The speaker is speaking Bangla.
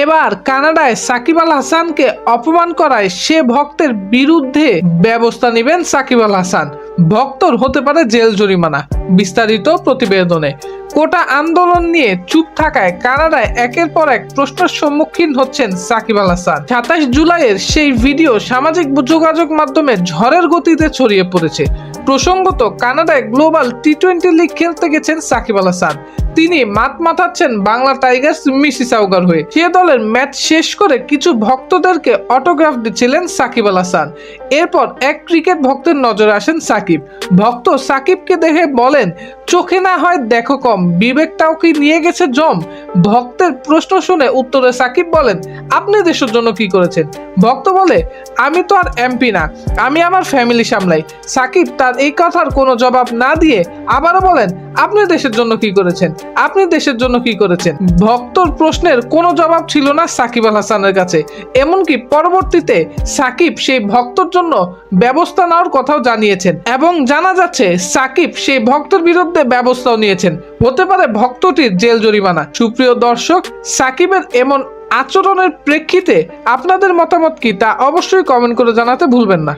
এবার কানাডায় সাকিব আল হাসানকে অপমান করায় সে ভক্তের বিরুদ্ধে ব্যবস্থা নেবেন সাকিব আল হাসান। ভক্তর হতে পারে জেল জরিমানা। বিস্তারিত প্রতিবেদনে। কোটা আন্দোলন নিয়ে চুপ থাকায় কানাডায় একের পর এক প্রশ্নের সম্মুখীন হচ্ছেন সাকিব আল হাসান। সাতাশ জুলাইয়ের সেই ভিডিও সামাজিক যোগাযোগ মাধ্যমে ঝড়ের গতিতে ছড়িয়ে পড়েছে। প্রসঙ্গত, কানাডায় গ্লোবাল টি টোয়েন্টি লিগ খেলতে গেছেন সাকিব আল হাসান। তিনি মাত মাথাচ্ছেন বাংলা টাইগার্স মিসি সাউগার হয়ে। সে দলের ম্যাচ শেষ করে কিছু ভক্তদেরকে অটোগ্রাফ দিচ্ছিলেন সাকিব আল হাসান। এরপর এক ক্রিকেট ভক্তের নজরে আসেন সাকিব। ভক্ত সাকিবকে দেখে বলেন, চোখে না হয় দেখো কম, বিবেকটাও কি নিয়ে গেছে জম? ভক্তের প্রশ্ন শুনে উত্তরে সাকিব বলেন আপনি দেশের জন্য কি করেছেন? ভক্ত বলে, আমি তো আর এমপি না, আমি আমার ফ্যামিলি সামলাই। সাকিব তার এই কথার কোনো জবাব না দিয়ে আবারও বলেন, আপনি দেশের জন্য কি করেছেন? আপনি দেশের জন্য কি করেছেন? ভক্তর প্রশ্নের কোনো জবাব ছিল না সাকিব আল হাসানের কাছে। এমনকি পরবর্তীতে সাকিব সেই ভক্তর জন্য ব্যবস্থা নেওয়ার কথাও জানিয়েছেন। এবং জানা যাচ্ছে, সাকিব সেই ভক্তের বিরুদ্ধে ব্যবস্থাও নিয়েছেন। হতে পারে ভক্তটির জেল জরিমানা। সুপ্রিয় দর্শক, সাকিবের এমন আচরণের প্রেক্ষিতে আপনাদের মতামত কি তা অবশ্যই কমেন্ট করে জানাতে ভুলবেন না।